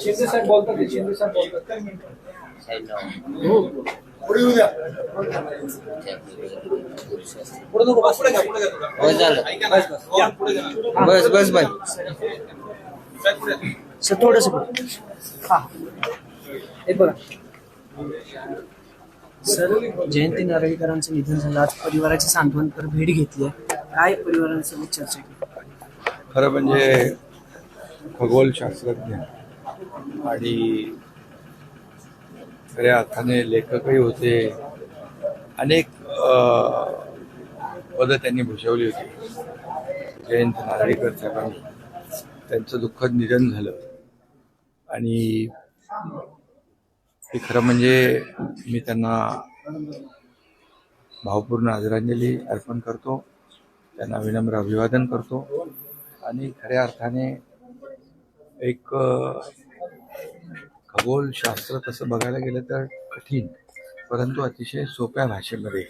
शिंदे साहेब बोलतात ते, शिंदे साहेब बोलतात पुढे नको बस पुढे घ्या पुढे घ्या थोडं. बस. बस. बस. बस थोडस हा. हे बघा. सर जयंती नारळीकरांचं निधन झालं. आज परिवाराची सांत्वनपर भेट घेतली आहे. काय परिवारांसोबत चर्चा केली? खरं म्हणजे खगोलशास्त्रज्ञ आणि खऱ्या अर्थाने लेखकही होते. अनेक पदं त्यांनी भूषवली होती. जयंत नारळीकर साहेबांनी. त्यांचं दुःखद निधन झालं. आणि ते खरं म्हणजे मी त्यांना भावपूर्ण आदरांजली अर्पण करतो. त्यांना विनम्र अभिवादन करतो. आणि खऱ्या अर्थाने एक खगोलशास्त्र तसं बघायला गेलं तर कठीण परंतु अतिशय सोप्या भाषेमध्ये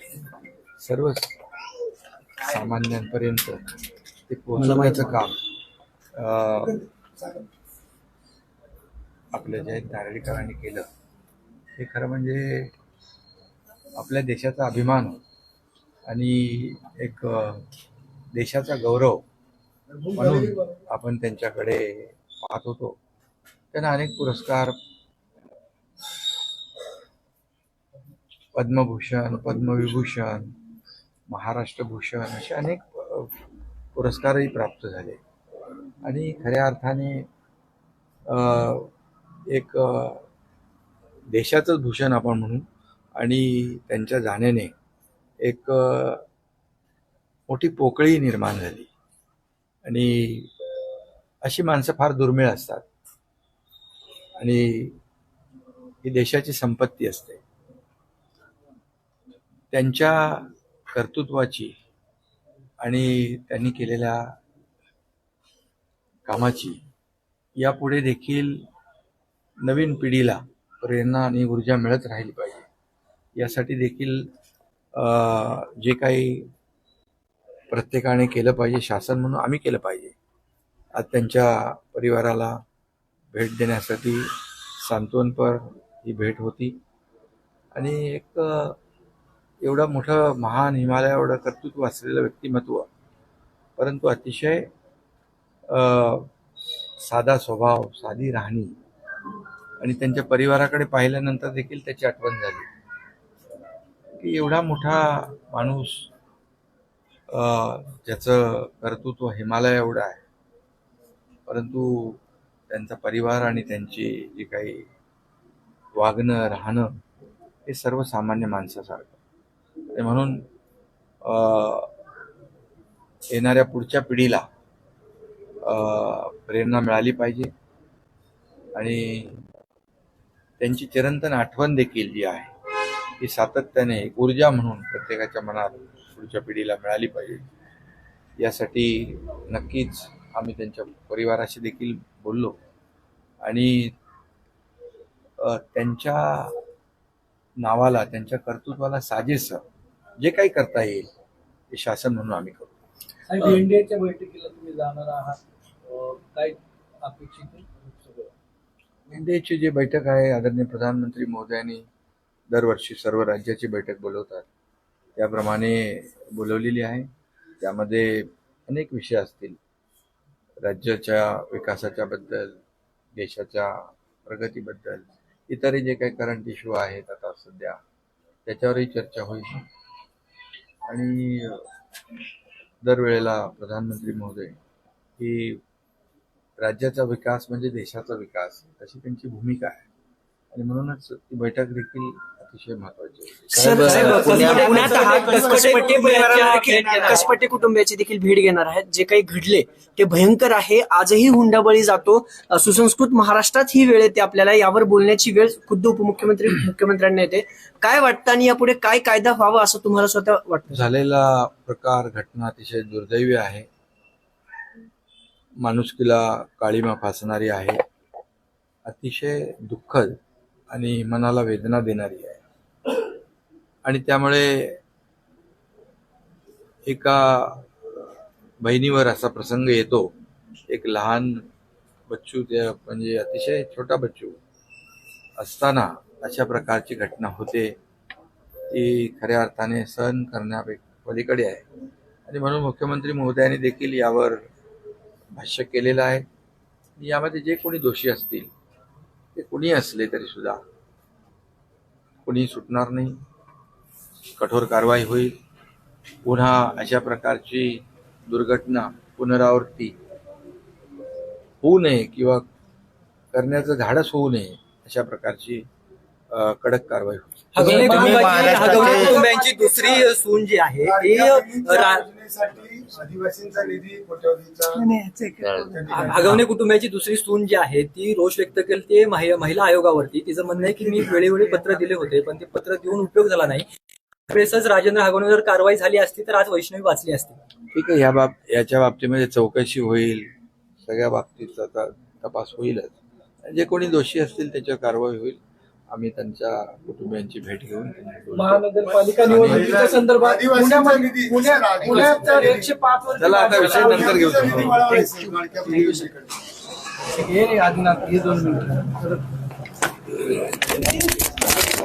सर्व सामान्यांपर्यंत ते पोहोचवण्याचं काम आपल्या जयंत नारळीकरांनी केलं हे खरं म्हणजे आपल्या देशाचा अभिमान आणि एक देशाचा गौरव म्हणून आपण त्यांच्याकडे पाहत होतो. त्यांना अनेक पुरस्कार पद्मभूषण पद्मविभूषण महाराष्ट्र भूषण असे अनेक पुरस्कारही प्राप्त झाले. आणि खऱ्या अर्थाने एक देशाचंच भूषण आपण म्हणू आणि त्यांच्या जाण्याने एक मोठी पोकळी निर्माण झाली. आणि अशी माणसं फार दुर्मिळ असतात. आणि ही देशाची संपत्ती असते. त्यांच्या कर्तृत्वाची आणि त्यांनी केलेल्या कामाची यापुढे देखील नवीन पिढीला प्रेरणा आणि ऊर्जा मिळत राहिली पाहिजे. यासाठी देखील जे काही प्रत्येकाने केलं पाहिजे शासन म्हणून आम्ही केलं पाहिजे. आज त्यांच्या परिवाराला भेट देण्यासाठी सांत्वनपर ही भेट होती. आणि एक एवढं मोठं महान हिमालय एवढं कर्तृत्व असलेलं व्यक्तिमत्व परंतु अतिशय साधा स्वभाव साधी राहणी आणि त्यांच्या परिवाराकडे पाहिल्यानंतर देखील त्याची आठवण झाली. की एवढा मोठा माणूस ज्याचं कर्तृत्व हिमालया एवढं आहे. परंतु त्यांचा परिवार आणि त्यांची जी काही वागणं राहणं हे सर्वसामान्य माणसासारखं. म्हणून येणाऱ्या पुढच्या पिढीला प्रेरणा मिळाली पाहिजे. आणि त्यांची चिरंतन आठवण देखील जी आहे ती सातत्याने एक ऊर्जा म्हणून प्रत्येकाच्या मनात पुढच्या पिढीला मिळाली पाहिजे. यासाठी नक्कीच आम्ही त्यांच्या परिवाराशी देखील बोललो. आणि अ, त्यांच्या नावाला त्यांच्या कर्तृत्वाला साजेस जे काही करता येईल ते शासन म्हणून आम्ही करू एनडीएच्या बैठकीला तुम्ही जाणार आहात. काय अपेक्षित. एनडीएची जी बैठक आहे आदरणीय प्रधानमंत्री महोदयांनी दरवर्षी सर्व राज्याची बैठक बोलवतात. त्याप्रमाणे बोलवलेली आहे. त्यामध्ये अनेक विषय असतील. राज्याच्या विकासाच्या बद्दल देशाच्या प्रगतीबद्दल इतरही जे काही करंट इश्यू आहेत आता सध्या त्याच्यावरही चर्चा होईल. आणि दरवेळेला प्रधानमंत्री महोदय ही राज्याचा विकास म्हणजे देशाचा विकास अशी त्यांची भूमिका आहे. आणि म्हणूनच ती बैठक देखील अतिशय महत्वाची कसपटे कुटुंबियाची देखील भेट घेणार आहेत जे काही घडले ते भयंकर आहे. आजही हुंडाबळी जातो. सुसंस्कृत महाराष्ट्रात ही वेळ येते आपल्याला. यावर बोलण्याची वेळ खुद्द उपमुख्यमंत्री मुख्यमंत्र्यांना येते. काय वाटतं आणि यापुढे काय कायदा व्हावा असं तुम्हाला स्वतः वाटतं? झालेला प्रकार घटना अतिशय दुर्दैवी आहे. माणुसकीला काळीमा फासणारी आहे. अतिशय दुःखद आणि मनाला वेदना देणारी आहे. आणि त्यामुळे एका बहिणीवर असा प्रसंग येतो. एक लहान बच्चू त्या म्हणजे अतिशय छोटा बच्चू असताना अशा प्रकारची घटना होते. ती खऱ्या अर्थाने सहन करण्यापेक्षा पलीकडे आहे. आणि म्हणून मुख्यमंत्री महोदयांनी देखील यावर भाष्य केलेलं आहे. यामध्ये जे कोणी दोषी असतील ते कुणी असले तरी सुद्धा कुणी सुटणार नाही. कठोर कारवाई होईल. पुन्हा अशा प्रकारची दुर्घटना पुनरावृत्ती होऊ नये किंवा करण्याचं धाडस होऊ नये अशा प्रकारची कडक कारवाई होईल. कुटुंबाची दुसरी सून जी आहे आदिवासींचा निधी कुटुंबाची दुसरी सून जी आहे ती रोष व्यक्त केली ते महि- महिला आयोगावरती. तिचं म्हणणं आहे की मी वेळोवेळी पत्र दिले होते पण ते पत्र देऊन उपयोग झाला नाही. त्यावेळेसच राजेंद्र हगवणेवर कारवाई झाली असती तर आज वैष्णवी वाचली असती. ठीक आहे या बाब याच्या बाबतीमध्ये चौकशी होईल. सगळ्या बाबतीत आता तपास होईलच. जे कोणी दोषी असतील त्याच्यावर कारवाई होईल. आम्ही त्यांच्या कुटुंबियांची भेट घेऊन. महानगरपालिका निवडणुकीच्या संदर्भात आदिवासींचा पुण्यामध्ये निधी पुण्यात पुण्यात तर एकशे पाच वर चला आता विषय नंतर घेऊ. हे आदिनाथ हे दोन मिनिटं.